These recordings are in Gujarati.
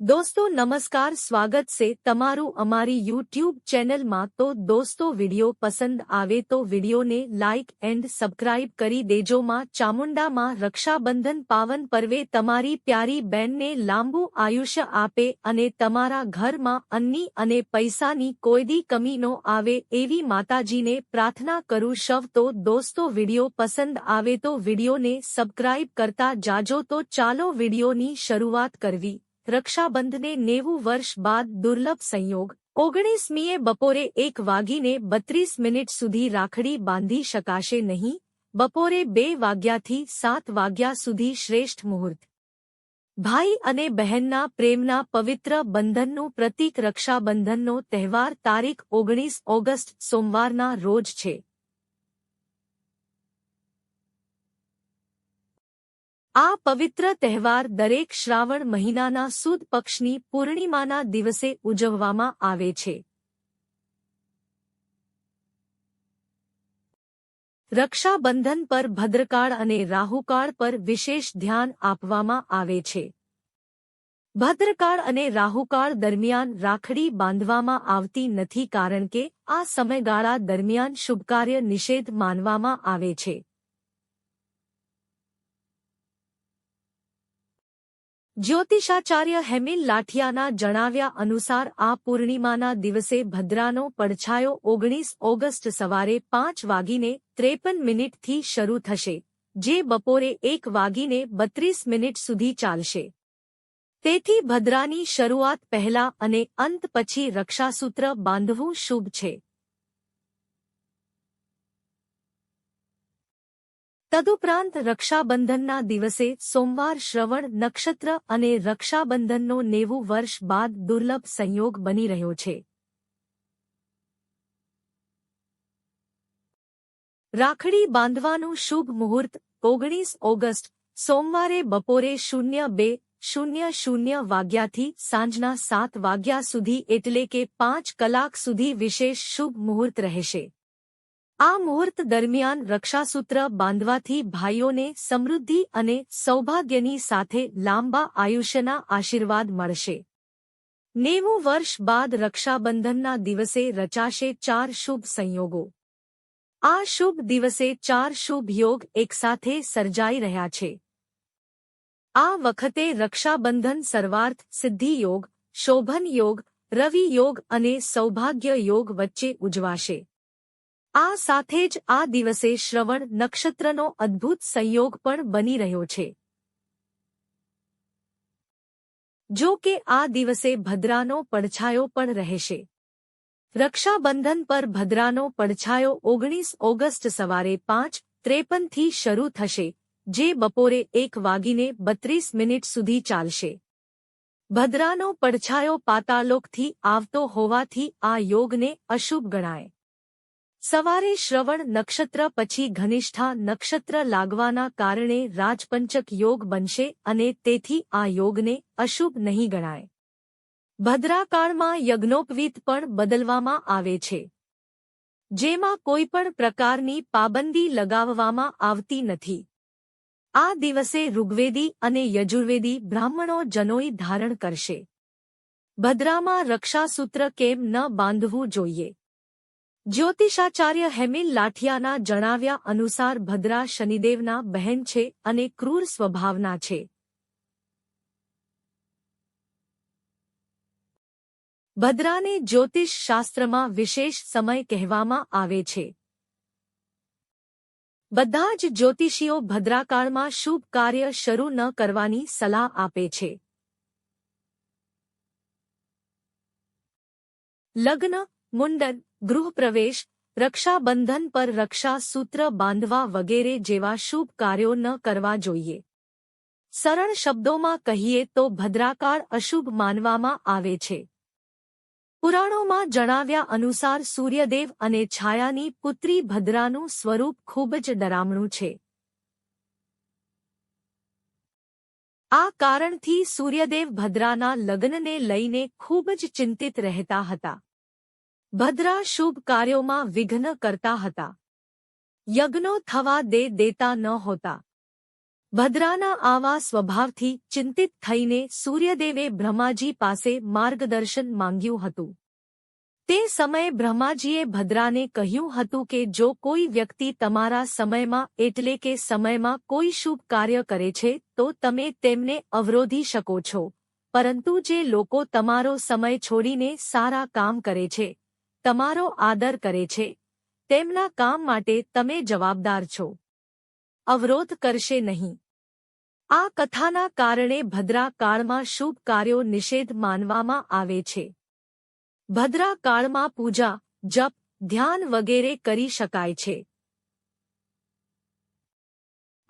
દોસ્તો, નમસ્કાર, સ્વાગત છે તમારું અમારી યુટ્યુબ ચેનલમાં. તો દોસ્તો, વિડિયો પસંદ આવે તો વિડિયોને લાઇક એન્ડ સબસ્ક્રાઇબ કરી દેજો. માં ચામુંડામાં રક્ષાબંધન પાવન પર્વે તમારી પ્યારી બહેનને લાંબુ આયુષ્ય આપે અને તમારા ઘરમાં અન્ની અને પૈસાની કોઈદી કમી નો આવે એવી માતાજીને પ્રાર્થના કરું શવ તો દોસ્તો, વિડિયો પસંદ આવે તો વિડિયોને સબસ્ક્રાઇબ કરતા જાજો. તો ચાલો વિડિયોની શરૂઆત કરવી. રક્ષાબંધને નેવું વર્ષ બાદ દુર્લભ સંયોગ, ઓગણીસમીએ બપોરે એક વાગીને બત્રીસ મિનિટ સુધી રાખડી બાંધી શકાશે નહીં, બપોરે બે વાગ્યાથી સાત વાગ્યા સુધી શ્રેષ્ઠ મુહૂર્ત. ભાઈ અને બહેનના પ્રેમના પવિત્ર બંધનનું પ્રતીક રક્ષાબંધનનો તહેવાર તારીખ ઓગણીસ ઓગસ્ટ સોમવારના રોજ છે. આ પવિત્ર તહેવાર દરેક શ્રાવણ મહિનાના સુદ પક્ષની પૂર્ણિમાના દિવસે ઉજવવામાં આવે છે. રક્ષાબંધન પર ભદ્રકાળ અને રાહુકાળ પર વિશેષ ધ્યાન આપવામાં આવે છે. ભદ્રકાળ અને રાહુકાળ દરમિયાન રાખડી બાંધવામાં આવતી નથી કારણ કે આ સમયગાળા દરમિયાન શુભકાર્ય નિષેધ માનવામાં આવે છે. જ્યોતિષાચાર્ય હેમિલ લાઠિયાના જણાવ્યા અનુસાર આ પૂર્ણિમાના દિવસે ભદ્રાનો પડછાયો ઓગણીસ ઓગસ્ટ સવારે પાંચ વાગીને ત્રેપન મિનિટથી શરૂ થશે, જે બપોરે એક વાગીને બત્રીસ મિનિટ સુધી ચાલશે. તેથી ભદ્રાની શરૂઆત પહેલા અને અંત પછી રક્ષાસૂત્ર બાંધવું શુભ છે. તદુપરાંત રક્ષાબંધનના દિવસે સોમવાર શ્રવણ નક્ષત્ર અને રક્ષાબંધનનો નેવું વર્ષ બાદ દુર્લભ સંયોગ બની રહ્યો છે. રાખડી બાંધવાનું શુભ મુહૂર્ત ઓગણીસ ઓગસ્ટ, સોમવારે બપોરે શૂન્ય બે, શૂન્ય શૂન્ય વાગ્યાથી સાંજના સાત વાગ્યા સુધી એટલે કે પાંચ કલાક સુધી વિશેષ શુભ મુહૂર્ત રહેશે. આ મુહૂર્ત દરમિયાન રક્ષાસૂત્ર બાંધવાથી ભાઈઓને સમૃદ્ધિ અને સૌભાગ્યની સાથે લાંબા આયુષ્યના આશીર્વાદ મળશે. નેવું વર્ષ બાદ રક્ષાબંધનના દિવસે રચાશે ચાર શુભ સંયોગો. આ શુભ દિવસે ચાર શુભ યોગ એકસાથે સર્જાઈ રહ્યા છે. આ વખતે રક્ષાબંધન સર્વાર્થ સિદ્ધિ યોગ, શોભન યોગ, રવિ યોગ અને સૌભાગ્ય યોગ વચ્ચે ઉજવાશે. આ સાથે જ આ દિવસે શ્રવણ નક્ષત્રનો અદ્ભુત સંયોગ પણ બની રહ્યો છે. જો કે આ દિવસે ભદ્રાનો પડછાયો પણ રહેશે. રક્ષાબંધન પર ભદ્રાનો પડછાયો ઓગણીસ ઓગસ્ટ સવારે પાંચ ત્રેપનથી શરૂ થશે, જે બપોરે એક વાગીને બત્રીસ મિનિટ સુધી ચાલશે. ભદ્રાનો પડછાયો પાતાલોકથી આવતો હોવાથી આ યોગને અશુભ ગણાય. સવારે શ્રવણ નક્ષત્ર પછી ઘનિષ્ઠા નક્ષત્ર લાગવાના કારણે રાજપંચક યોગ બનશે અને તેથી આ યોગને અશુભ નહીં ગણાય. ભદ્રાકાળમાં યજ્ઞોપવીત પણ બદલવામાં આવે છે. જેમાં કોઈપણ પ્રકારની પાબંદી લગાવવામાં આવતી નથી. આ દિવસે ઋગ્વેદી અને યજુર્વેદી બ્રાહ્મણો જનોઈ ધારણ કરશે. ભદ્રામાં રક્ષાસૂત્ર કેમ ન બાંધવું જોઈએ? જ્યોતિષાચાર્ય હેમિલ લાઠિયાના જણાવ્યા અનુસાર ભદ્રા શનિદેવના બહેન છે અને ક્રૂર સ્વભાવના છે. ભદ્રાને જ્યોતિષ શાસ્ત્રમાં વિશેષ સમય કહેવામાં આવે છે. બધા જ જ્યોતિષીઓ ભદ્રાકાળમાં શુભ કાર્ય શરૂ ન કરવાની સલાહ આપે છે. લગ્ન મુંડન, ગૃહપ્રવેશ, રક્ષાબંધન પર રક્ષા સૂત્ર બાંધવા વગેરે જેવા શુભ કાર્યો ન કરવા જોઈએ. સરળ શબ્દોમાં કહીએ તો ભદ્રાકાળ અશુભ માનવામાં આવે છે. પુરાણોમાં જણાવ્યા અનુસાર સૂર્યદેવ અને છાયાની પુત્રી ભદ્રાનું સ્વરૂપ ખૂબ જ ડરામણું છે. આ કારણથી સૂર્યદેવ ભદ્રાના લગ્નને લઈને ખૂબ જ ચિંતિત રહેતા હતા. ભદ્રા શુભ કાર્યોમાં વિઘ્ન કરતા હતા. યજ્ઞો થવા દે દેતા ન હોતા. ભદ્રાના આવા સ્વભાવથી ચિંતિત થઈને સૂર્યદેવે બ્રહ્માજી પાસે માર્ગદર્શન માંગ્યું હતું. તે સમયે બ્રહ્માજીએ ભદ્રાને કહ્યું હતું કે જો કોઈ વ્યક્તિ તમારા સમયમાં એટલે કે સમયમાં કોઈ શુભ કાર્ય કરે છે, તો તમે તેમને અવરોધી શકો છો. પરંતુ જે લોકો તમારો સમય છોડીને સારા કામ કરે છે તમારો આદર કરે છે. તેમના કામ માટે તમે જવાબદાર છો. અવરોધ કરશે નહીં. આ કથાના કારણે ભદ્રા કાળમાં શુભ કાર્યો નિષેધ માનવામાં આવે છે. ભદ્રા કાળમાં પૂજા, જપ, ધ્યાન વગેરે કરી શકાય છે.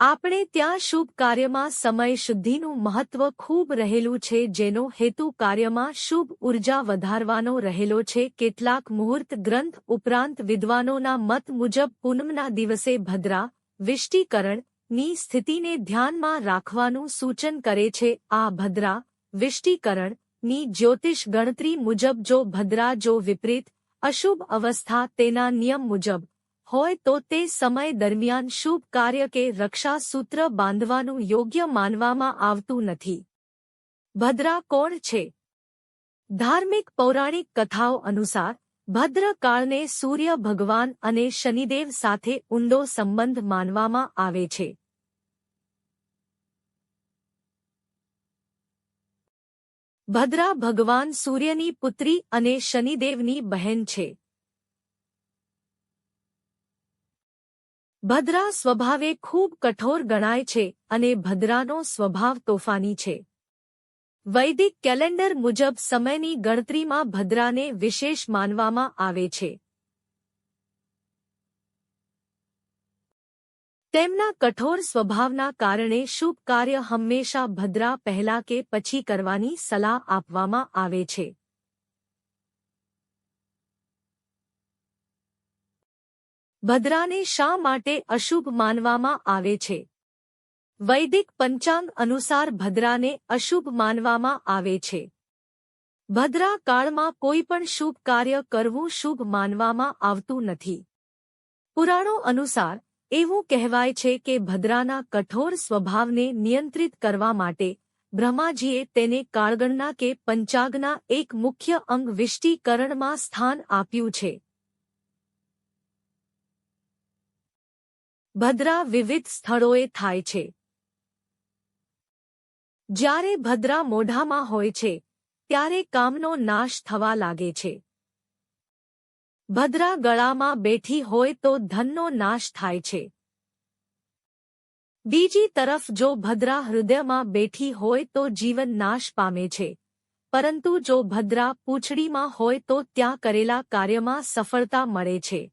આપણે ત્યાં શુભ કાર્યમાં સમય શુદ્ધિનું મહત્વ ખૂબ રહેલું છે, જેનો હેતુ કાર્યમાં શુભ ઊર્જા વધારવાનો રહેલો છે. કેટલાક મુહૂર્ત ગ્રંથ ઉપરાંત વિદ્વાનોના મત મુજબ પૂનમના દિવસે ભદ્રા, વિષ્ટિકરણ, ની સ્થિતિને ધ્યાનમાં રાખવાનું સૂચન કરે છે. આ ભદ્રા, વિષ્ટિકરણ, ની જ્યોતિષ ગણતરી મુજબ જો ભદ્રા જો વિપરીત, અશુભ અવસ્થા તેના નિયમ મુજબ હોય તો તે સમય દરમિયાન શુભ કાર્ય કે રક્ષા સૂત્ર બાંધવાનું યોગ્ય માનવામાં આવતું નથી. ભદ્રા કોણ છે? ધાર્મિક પૌરાણિક કથાઓ અનુસાર, ભદ્રકાળને સૂર્ય ભગવાન અને શનિદેવ સાથે ઊંડો સંબંધ માનવામાં આવે છે. ભદ્રા ભગવાન સૂર્યની પુત્રી અને શનિદેવની બહેન છે. ભદ્રા સ્વભાવે ખૂબ કઠોર ગણાય છે અને ભદ્રાનો સ્વભાવ તોફાની છે. વૈદિક કેલેન્ડર મુજબ સમયની ગણતરીમાં ભદ્રાને વિશેષ માનવામાં આવે છે. તેમના કઠોર સ્વભાવના કારણે શુભ કાર્ય હંમેશા ભદ્રા પહેલા કે પછી કરવાની સલાહ આપવામાં આવે છે. ભદ્રાને શા માટે અશુભ માનવામાં આવે છે? વૈદિક પંચાંગ અનુસાર ભદ્રાને અશુભ માનવામાં આવે છે. ભદ્રા કાળમાં કોઈ પણ શુભ કાર્ય કરવું શુભ માનવામાં આવતું નથી. પુરાણો અનુસાર એવું કહેવાય છે કે ભદ્રાના કઠોર સ્વભાવને નિયંત્રિત કરવા માટે બ્રહ્માજીએ તેને કાળગણના કે પંચાગના એક મુખ્ય અંગ વિષ્ટિકરણમાં સ્થાન આપ્યું છે. ભદ્રા વિવિધ સ્થળોએ થાય છે. જ્યારે ભદ્રા મોઢામાં હોય છે, ત્યારે કામનો નાશ થવા લાગે છે. ભદ્રા ગળામાં બેઠી હોય તો ધનનો નાશ થાય છે. બીજી તરફ જો ભદ્રા હૃદયમાં બેઠી હોય તો જીવન નાશ પામે છે. પરંતુ જો ભદ્રા પૂંછડીમાં હોય તો ત્યાં કરેલા કાર્યમાં સફળતા મળે છે.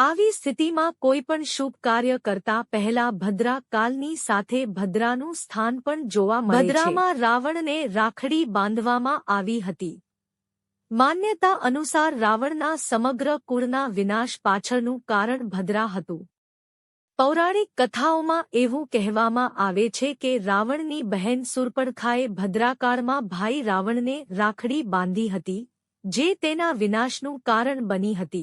આવી સ્થિતિમાં કોઈ પણ શુભ કાર્ય કરતા પહેલા ભદ્રા કાલની સાથે ભદ્રાનું સ્થાન પણ જોવા મળે ભદ્રામાં રાવણને રાખડી બાંધવામાં આવી હતી. માન્યતા અનુસાર રાવણના સમગ્ર કુળના વિનાશ પાછળનું કારણ ભદ્રા હતું. પૌરાણિક કથાઓમાં એવું કહેવામાં આવે છે કે રાવણની બહેન સુરપણખાએ ભદ્રાકાળમાં ભાઈ રાવણને રાખડી બાંધી હતી, જે તેના વિનાશનું કારણ બની હતી.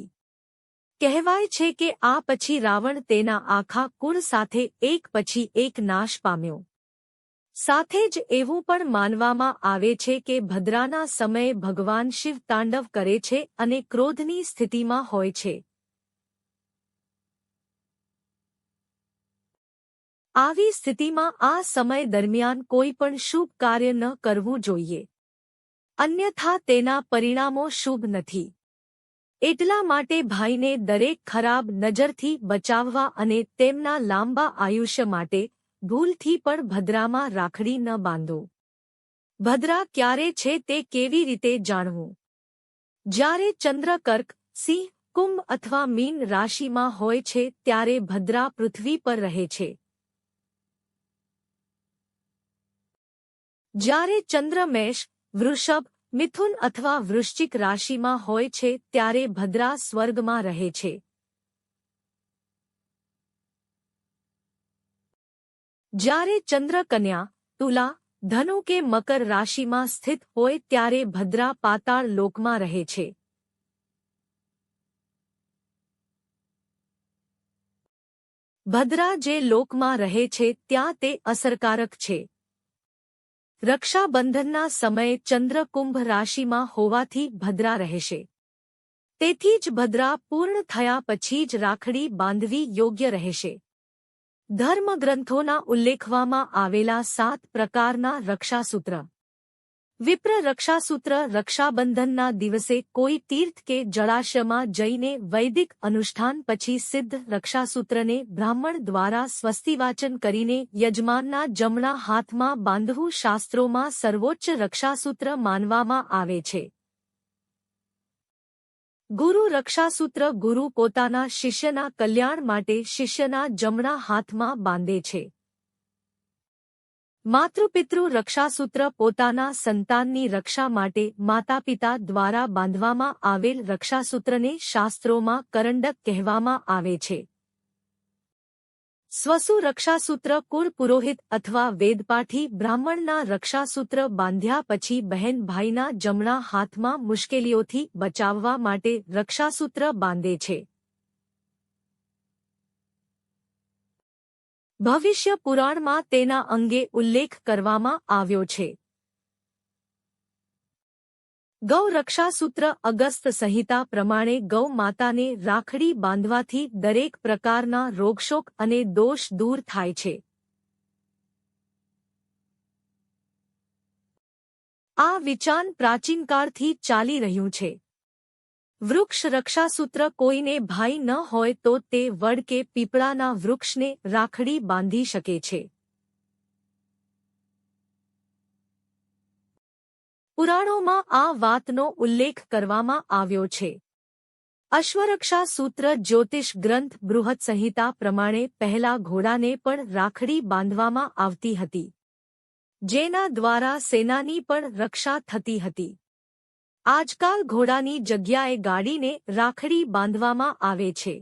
કહેવાય છે કે આ પછી રાવણ તેના આખા કુળ સાથે એક પછી એક નાશ પામ્યો. સાથે જ એવું પણ માનવામાં આવે છે કે ભદ્રાના સમયે ભગવાન શિવ તાંડવ કરે છે અને ક્રોધની સ્થિતિમાં હોય છે. આવી સ્થિતિમાં આ સમય દરમિયાન કોઈ પણ શુભ કાર્ય ન કરવું જોઈએ. અન્યથા તેના પરિણામો શુભ નથી. એટલા માટે ભાઈને દરેક ખરાબ નજરથી બચાવવા અને તેમના લાંબા આયુષ્ય માટે ભૂલથી પણ ભદ્રામાં રાખડી ન બાંધો. ભદ્રા ક્યારે છે તે કેવી રીતે જાણવું? જ્યારે ચંદ્ર કર્ક સિંહ, કુંભ અથવા મીન રાશિમાં હોય છે ત્યારે ભદ્રા પૃથ્વી પર રહે છે. જ્યારે ચંદ્ર મેષ, વૃષભ મિથુન અથવા વૃશ્ચિક રાશિમાં હોય છે ત્યારે ભદ્રા સ્વર્ગમાં રહે છે. જ્યારે ચંદ્ર કન્યા, તુલા, ધનુ કે મકર રાશિમાં સ્થિત હોય ત્યારે ભદ્રા પાતાળ લોકમાં રહે છે. ભદ્રા જે લોકમાં રહે છે ત્યાં તે અસરકારક છે. રક્ષાબંધનના સમયે ચંદ્ર કુંભ રાશિમાં હોવાથી ભદ્રા રહેશે. તેથી જ ભદ્રા પૂર્ણ થયા પછી જ રાખડી બાંધવી યોગ્ય રહેશે. ધર્મગ્રંથોના ઉલ્લેખવામાં આવેલા સાત પ્રકારના રક્ષાસૂત્ર. વિપ્ર રક્ષાસૂત્ર રક્ષાબંધનના દિવસે કોઈ તીર્થ કે જળાશયમાં જઈને વૈદિક અનુષ્ઠાન પછી સિદ્ધ રક્ષાસૂત્રને બ્રાહ્મણ દ્વારા સ્વસ્તિવાચન કરીને યજમાનના જમણા હાથમાં બાંધવું શાસ્ત્રોમાં સર્વોચ્ચ રક્ષાસૂત્ર માનવામાં આવે છે. ગુરુ રક્ષાસૂત્ર ગુરુ પોતાના શિષ્યના કલ્યાણ માટે શિષ્યના જમણા હાથમાં બાંધે છે. માતૃપિતૃ રક્ષાસૂત્ર પોતાના સંતાનની રક્ષા માટે માતાપિતા દ્વારા બાંધવામાં આવેલ રક્ષાસૂત્રને શાસ્ત્રોમાં કરંડક કહેવામાં આવે છે. સ્વસુ રક્ષાસૂત્ર કુળ પુરોહિત અથવા વેદપાઠી બ્રાહ્મણના રક્ષાસૂત્ર બાંધ્યા પછી બહેન ભાઈના જમણા હાથમાં મુશ્કેલીઓથી બચાવવા માટે રક્ષાસૂત્ર બાંધે છે. ભવિષ્ય પુરાણમાં તેના અંગે ઉલ્લેખ કરવામાં આવ્યો છે. ગૌ રક્ષાસૂત્ર અગસ્ત સંહિતા પ્રમાણે ગૌ માતાને રાખડી બાંધવાથી દરેક પ્રકારના રોગશોક અને દોષ દૂર થાય છે. આ વિચાન પ્રાચીનકાળથી ચાલી રહ્યું છે. વૃક્ષ રક્ષાસૂત્ર કોઈને ભાઈ ન હોય તો તે વડ કે પીપળાના વૃક્ષને રાખડી બાંધી શકે છે. પુરાણોમાં આ વાતનો ઉલ્લેખ કરવામાં આવ્યો છે. અશ્વરક્ષા સૂત્ર જ્યોતિષ ગ્રંથ બૃહદ સંહિતા પ્રમાણે પહેલા ઘોડાને પણ રાખડી બાંધવામાં આવતી હતી, જેના દ્વારા સેનાની પણ રક્ષા થતી હતી. આજકાલ ઘોડાની જગ્યાએ ગાડીને રાખડી બાંધવામાં આવે છે.